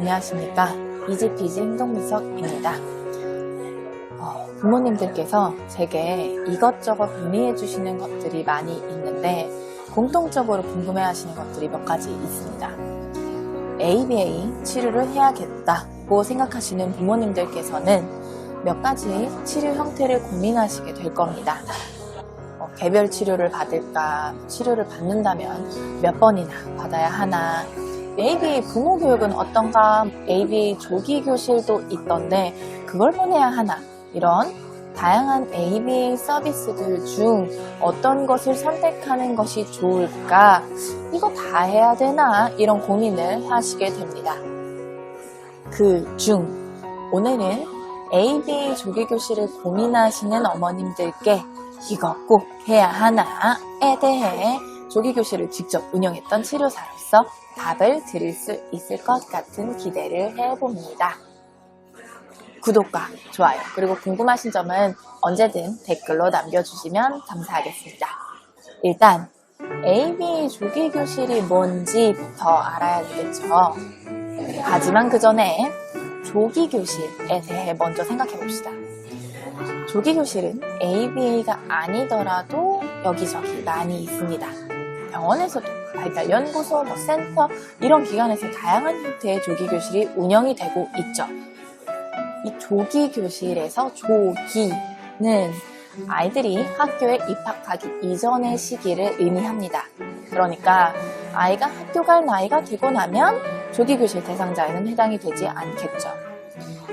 안녕하십니까. 이지피지 행동분석입니다. 어, 부모님들께서 제게 이것저것 문의해 주시는 것들이 많이 있는데 공통적으로 궁금해 하시는 것들이 몇 가지 있습니다. ABA 치료를 해야겠다고 생각하시는 부모님들께서는 몇 가지 치료 형태를 고민하시게 될 겁니다. 어, 개별 치료를 받을까, 치료를 받는다면 몇 번이나 받아야 하나, ABA 부모 교육은 어떤가, ABA 조기 교실도 있던데 그걸 보내야 하나, 이런 다양한 ABA 서비스들 중 어떤 것을 선택하는 것이 좋을까, 이거 다 해야 되나, 이런 고민을 하시게 됩니다. 그 중, 오늘은 ABA 조기 교실을 고민하시는 어머님들께 이거 꼭 해야 하나에 대해 조기 교실을 직접 운영했던 치료사로서 답을 드릴 수 있을 것 같은 기대를 해봅니다. 구독과 좋아요 그리고 궁금하신 점은 언제든 댓글로 남겨주시면 감사하겠습니다. 일단 ABA 조기 교실이 뭔지부터 알아야 되겠죠. 하지만 그 전에 조기 교실에 대해 먼저 생각해 봅시다. 조기 교실은 ABA가 아니더라도 여기저기 많이 있습니다. 병원에서도 발달연구소, 뭐 센터 이런 기관에서 다양한 형태의 조기 교실이 운영이 되고 있죠. 이 조기 교실에서 조기는 아이들이 학교에 입학하기 이전의 시기를 의미합니다. 그러니까 아이가 학교 갈 나이가 되고 나면 조기 교실 대상자에는 해당이 되지 않겠죠.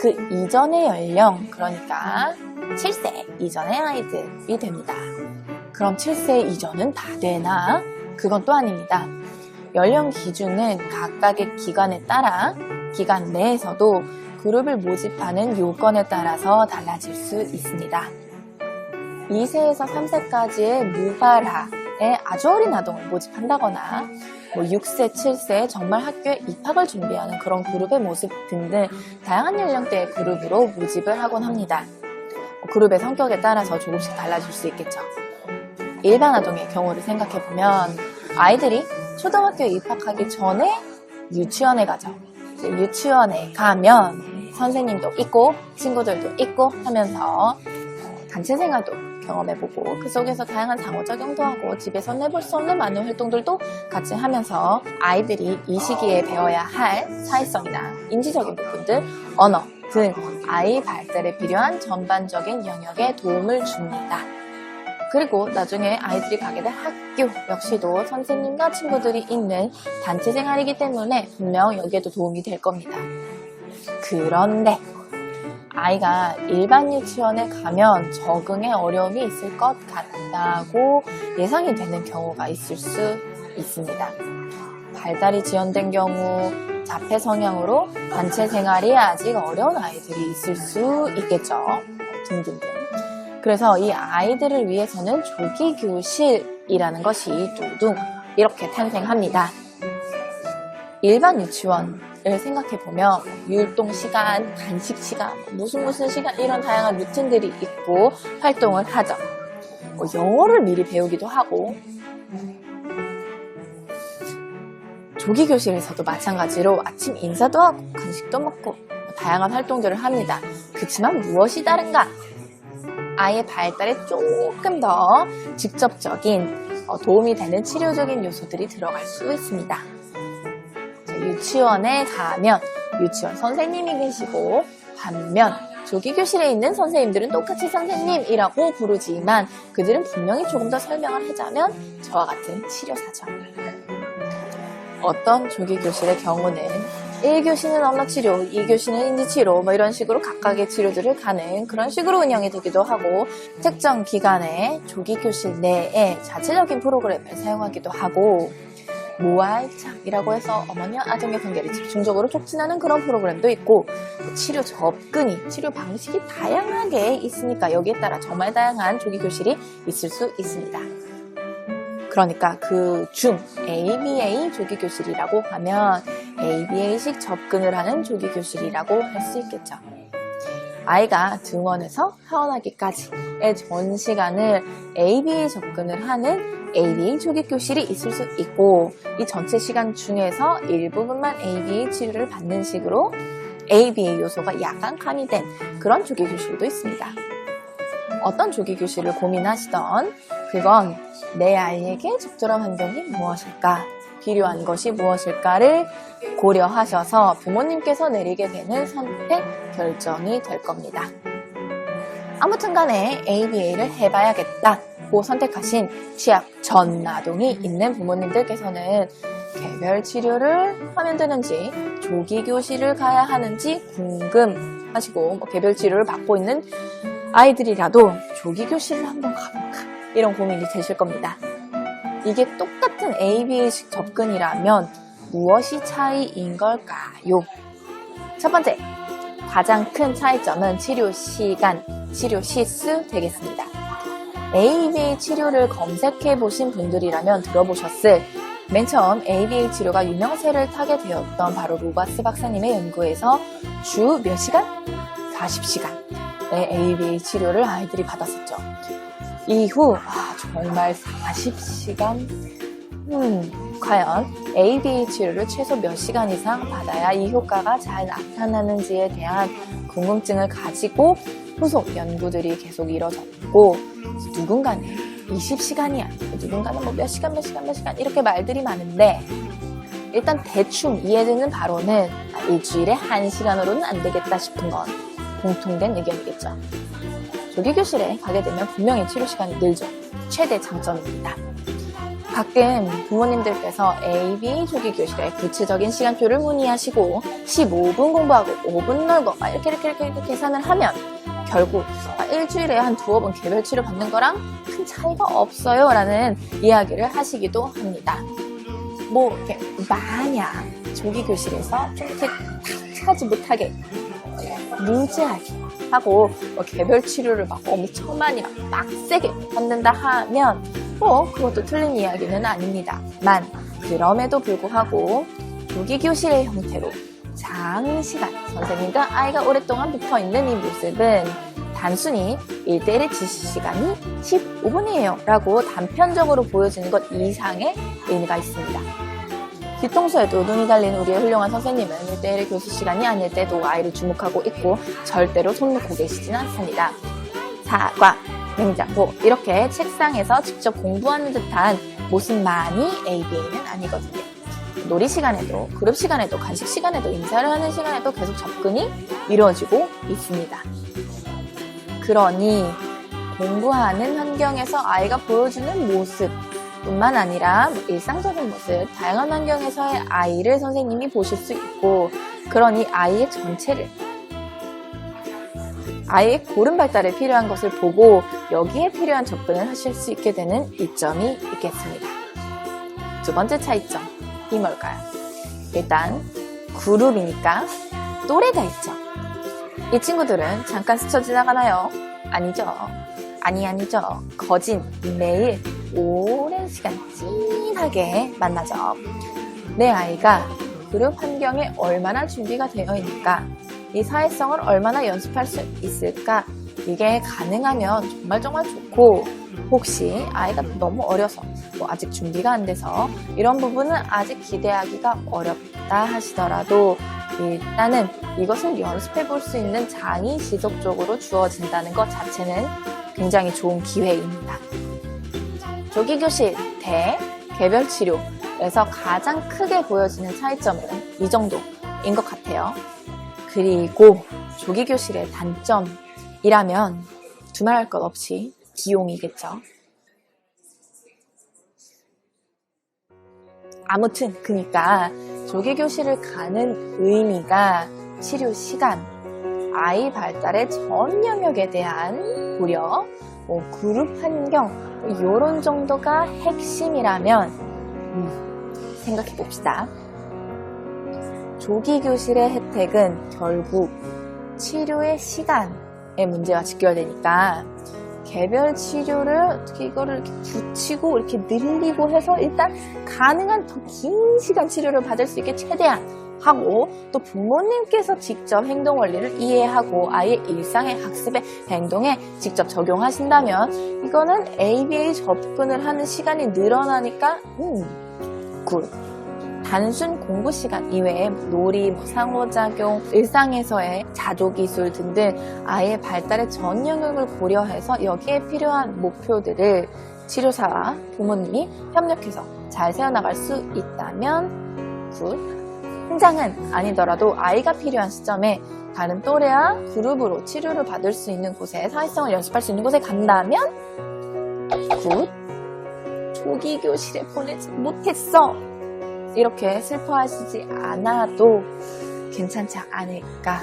그 이전의 연령, 그러니까 7세 이전의 아이들이 됩니다. 그럼 7세 이전은 다 되나? 그건 또 아닙니다. 연령 기준은 각각의 기관에 따라 기간 내에서도 그룹을 모집하는 요건에 따라서 달라질 수 있습니다. 2세에서 3세까지의 무발화에 아주 어린 아동을 모집한다거나 뭐 6세, 7세 정말 학교에 입학을 준비하는 그런 그룹의 모습 등등 다양한 연령대의 그룹으로 모집을 하곤 합니다. 뭐 그룹의 성격에 따라서 조금씩 달라질 수 있겠죠. 일반 아동의 경우를 생각해 보면 아이들이 초등학교에 입학하기 전에 유치원에 가죠. 유치원에 가면 선생님도 있고 친구들도 있고 하면서 단체 생활도 경험해보고 그 속에서 다양한 상호작용도 하고 집에서 내볼 수 없는 많은 활동들도 같이 하면서 아이들이 이 시기에 배워야 할 사회성이나 인지적인 부분들, 언어 등 아이 발달에 필요한 전반적인 영역에 도움을 줍니다. 그리고 나중에 아이들이 가게 될 학교 역시도 선생님과 친구들이 있는 단체 생활이기 때문에 분명 여기에도 도움이 될 겁니다. 그런데 아이가 일반 유치원에 가면 적응에 어려움이 있을 것 같다고 예상이 되는 경우가 있을 수 있습니다. 발달이 지연된 경우, 자폐 성향으로 단체 생활이 아직 어려운 아이들이 있을 수 있겠죠. 등등등. 그래서 이 아이들을 위해서는 조기 교실이라는 것이 둥둥 이렇게 탄생합니다. 일반 유치원을 생각해보면 율동 시간, 간식 시간, 무슨 무슨 시간 이런 다양한 루틴들이 있고 활동을 하죠. 뭐 영어를 미리 배우기도 하고 조기 교실에서도 마찬가지로 아침 인사도 하고 간식도 먹고 뭐 다양한 활동들을 합니다. 그렇지만 무엇이 다른가? 아이의 발달에 조금 더 직접적인 어, 도움이 되는 치료적인 요소들이 들어갈 수 있습니다. 유치원에 가면 유치원 선생님이 계시고 반면 조기 교실에 있는 선생님들은 똑같이 선생님이라고 부르지만 그들은 분명히 조금 더 설명을 하자면 저와 같은 치료사죠. 어떤 조기 교실의 경우는 1교시는 언어 치료, 2교시는 인지 치료, 뭐 이런 식으로 각각의 치료들을 가는 그런 식으로 운영이 되기도 하고, 특정 기간에 조기 교실 내에 자체적인 프로그램을 사용하기도 하고, 모아이착이라고 해서 어머니와 아동의 관계를 집중적으로 촉진하는 그런 프로그램도 있고, 치료 접근이, 치료 방식이 다양하게 있으니까 여기에 따라 정말 다양한 조기 교실이 있을 수 있습니다. 그러니까 그 중 ABA 조기 교실이라고 하면 ABA식 접근을 하는 조기 교실이라고 할 수 있겠죠. 아이가 등원에서 하원하기까지의 전 시간을 ABA 접근을 하는 ABA 조기 교실이 있을 수 있고 이 전체 시간 중에서 일부분만 ABA 치료를 받는 식으로 ABA 요소가 약간 가미된 그런 조기 교실도 있습니다. 어떤 조기 교실을 고민하시던 그건 내 아이에게 적절한 환경이 무엇일까, 필요한 것이 무엇일까를 고려하셔서 부모님께서 내리게 되는 선택 결정이 될 겁니다. 아무튼 간에 ABA를 해봐야겠다 고 선택하신 취약 전나동이 있는 부모님들께서는 개별 치료를 하면 되는지 조기 교실을 가야 하는지 궁금하시고 뭐 개별 치료를 받고 있는 아이들이라도 조기 교실을 한번 가볼까 이런 고민이 되실 겁니다. 이게 똑같은 ABA식 접근이라면 무엇이 차이인 걸까요? 첫 번째, 가장 큰 차이점은 치료 시간, 치료 시수 되겠습니다. ABA 치료를 검색해 보신 분들이라면 들어보셨을 맨 처음 ABA 치료가 유명세를 타게 되었던 바로 로바스 박사님의 연구에서 주 몇 시간? 40시간의 ABA 치료를 아이들이 받았었죠. 이후 아, 정말 40시간? 음, 과연 ABA 치료를 최소 몇 시간 이상 받아야 이 효과가 잘 나타나는지에 대한 궁금증을 가지고 후속 연구들이 계속 이뤄졌고 누군가는 20시간이 아니고 누군가는 뭐 몇 시간 몇 시간 몇 시간 이렇게 말들이 많은데 일단 대충 이해되는 바로는 아, 일주일에 1시간으로는 안 되겠다 싶은 건 공통된 의견이겠죠. 조기 교실에 가게 되면 분명히 치료 시간이 늘죠. 최대 장점입니다. 가끔 부모님들께서 AB 조기 교실에 구체적인 시간표를 문의하시고 15분 공부하고 5분 놀고 막 이렇게 이렇게 이렇게, 이렇게 계산을 하면 결국 아, 일주일에 한 두어 번 개별 치료 받는 거랑 큰 차이가 없어요 라는 이야기를 하시기도 합니다. 뭐 이렇게 만약 조기 교실에서 좀 이렇게 탁하지 못하게 루즈하게 하고 뭐 개별 치료를 막 엄청 많이 막 빡세게 받는다 하면 뭐 그것도 틀린 이야기는 아닙니다. 만 그럼에도 불구하고 조기 교실의 형태로 장시간 선생님과 아이가 오랫동안 붙어 있는 이 모습은 단순히 1대1의 지시 시간이 15분이에요 라고 단편적으로 보여지는 것 이상의 의미가 있습니다. 뒤통수에도 눈이 달린 우리의 훌륭한 선생님은 1대1의 교수 시간이 아닐 때도 아이를 주목하고 있고 절대로 손 놓고 계시진 않습니다. 사과, 냉장고 이렇게 책상에서 직접 공부하는 듯한 모습만이 ABA는 아니거든요. 놀이 시간에도 그룹 시간에도 간식 시간에도 인사를 하는 시간에도 계속 접근이 이루어지고 있습니다. 그러니 공부하는 환경에서 아이가 보여주는 모습 뿐만 아니라 뭐 일상적인 모습, 다양한 환경에서의 아이를 선생님이 보실 수 있고 그러니 아이의 전체를 아이의 고른 발달에 필요한 것을 보고 여기에 필요한 접근을 하실 수 있게 되는 이점이 있겠습니다. 두 번째 차이점, 이 뭘까요? 일단 그룹이니까 또래가 있죠. 이 친구들은 잠깐 스쳐 지나가나요? 아니죠. 아니 아니죠. 거진 매일 오랜 시간 찐하게 만나죠. 내 아이가 그룹 환경에 얼마나 준비가 되어 있는가, 이 사회성을 얼마나 연습할 수 있을까, 이게 가능하면 정말 정말 좋고, 혹시 아이가 너무 어려서, 뭐 아직 준비가 안 돼서, 이런 부분은 아직 기대하기가 어렵다 하시더라도, 일단은 이것을 연습해 볼 수 있는 장이 지속적으로 주어진다는 것 자체는 굉장히 좋은 기회입니다. 조기교실 대 개별 치료에서 가장 크게 보여지는 차이점은 이 정도인 것 같아요. 그리고 조기교실의 단점이라면 두말할 것 없이 비용이겠죠. 아무튼 그니까 조기 교실을 가는 의미가 치료 시간, 아이 발달의 전 영역에 대한 고려, 뭐 그룹 환경 이런 정도가 핵심이라면 음, 생각해 봅시다. 조기 교실의 혜택은 결국 치료의 시간의 문제와 직결되니까 개별 치료를 어떻게 이거를 이렇게 붙이고 이렇게 늘리고 해서 일단 가능한 더 긴 시간 치료를 받을 수 있게 최대한 하고 또 부모님께서 직접 행동 원리를 이해하고 아이의 일상의 학습의 행동에 직접 적용하신다면 이거는 ABA 접근을 하는 시간이 늘어나니까 음, 굿. 단순 공부 시간 이외에 놀이, 뭐 상호작용, 일상에서의 자조기술 등등 아이의 발달의 전 영역을 고려해서 여기에 필요한 목표들을 치료사와 부모님이 협력해서 잘 세워나갈 수 있다면 굿. 현장은 아니더라도 아이가 필요한 시점에 다른 또래와 그룹으로 치료를 받을 수 있는 곳에 사회성을 연습할 수 있는 곳에 간다면 굿. 조기 교실에 보내지 못했어. 이렇게 슬퍼하시지 않아도 괜찮지 않을까.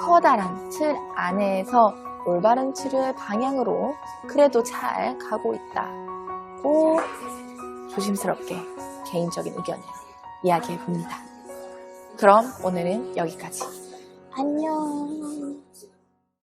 커다란 틀 안에서 올바른 치료의 방향으로 그래도 잘 가고 있다고 조심스럽게 개인적인 의견을 이야기해 봅니다. 그럼 오늘은 여기까지. 안녕.